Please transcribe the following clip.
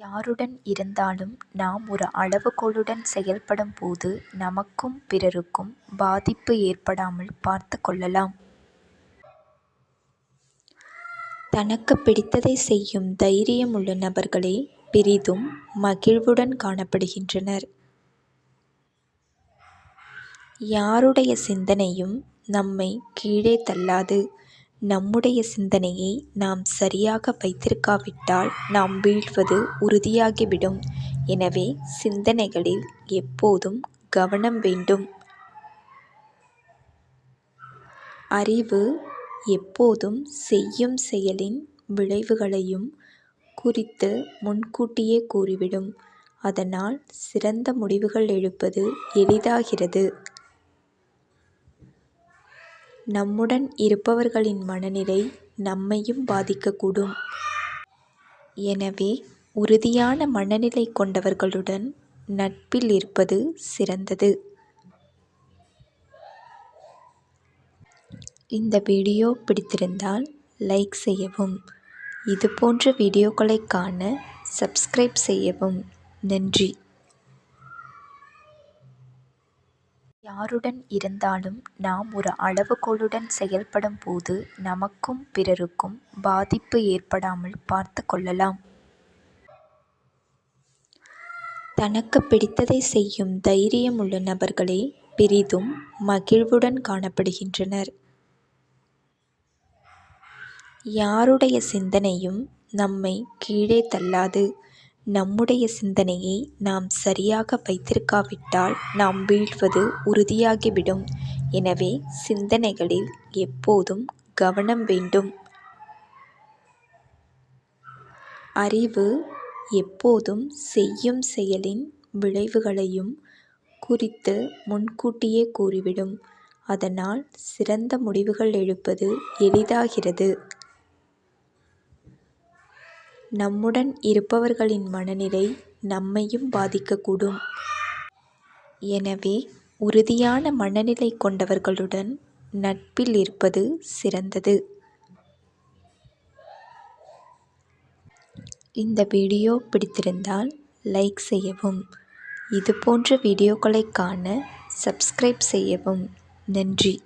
யாருடன் இருந்தாலும் நாம் ஒரு அளவுகோலுடன் செயல்படும் போது நமக்கும் பிறருக்கும் பாதிப்பு ஏற்படாமல் பார்த்து கொள்ளலாம். தனக்குப் பிடித்ததை செய்யும் தைரியம் உள்ள நபர்களே பெரிதும் மகிழ்வுடன் காணப்படுகின்றனர். யாருடைய சிந்தனையும் நம்மை கீழே தள்ளாது. நம்முடைய சிந்தனையை நாம் சரியாக வைத்திருக்காவிட்டால் நாம் வீழ்வது உறுதியாகிவிடும். எனவே சிந்தனைகளில் எப்போதும் கவனம் வேண்டும். அறிவு எப்போதும் செய்யும் செயலின் விளைவுகளையும் குறித்து முன்கூட்டியே கூறிவிடும். அதனால் சிறந்த முடிவுகள் எடுப்பது எளிதாகிறது. நம்முடன் இருப்பவர்களின் மனநிலை நம்மையும் பாதிக்கக்கூடும். எனவே உறுதியான மனநிலை கொண்டவர்களுடன் நட்பில் இருப்பது சிறந்தது. இந்த வீடியோ பிடித்திருந்தால் லைக் செய்யவும். இதுபோன்ற வீடியோக்களைக் காண சப்ஸ்கிரைப் செய்யவும். நன்றி. யாருடன் இருந்தாலும் நாம் ஒரு அளவுகோலுடன் செயல்படும் போது நமக்கும் பிறருக்கும் பாதிப்பு ஏற்படாமல் பார்த்து கொள்ளலாம். தனக்குப் பிடித்ததை செய்யும் தைரியம் உள்ள நபர்களே பெரிதும் மகிழ்வுடன் காணப்படுகின்றனர். யாருடைய சிந்தனையும் நம்மைக் கீழே தள்ளாது. நம்முடைய சிந்தனையை நாம் சரியாக வைத்திருக்காவிட்டால் நாம் வீழ்வது உறுதியாகிவிடும். எனவே சிந்தனைகளில் எப்போதும் கவனம் வேண்டும். அறிவு எப்போதும் செய்யும் செயலின் விளைவுகளையும் குறித்து முன்கூட்டியே கூறிவிடும். அதனால் சிறந்த முடிவுகள் எடுப்பது எளிதாகிறது. நம்முடன் இருப்பவர்களின் மனநிலை நம்மையும் பாதிக்கக்கூடும். எனவே உறுதியான மனநிலை கொண்டவர்களுடன் நட்பில் இருப்பது சிறந்தது. இந்த வீடியோ பிடித்திருந்தால் லைக் செய்யவும். இதுபோன்ற வீடியோக்களைக் காண சப்ஸ்கிரைப் செய்யவும். நன்றி.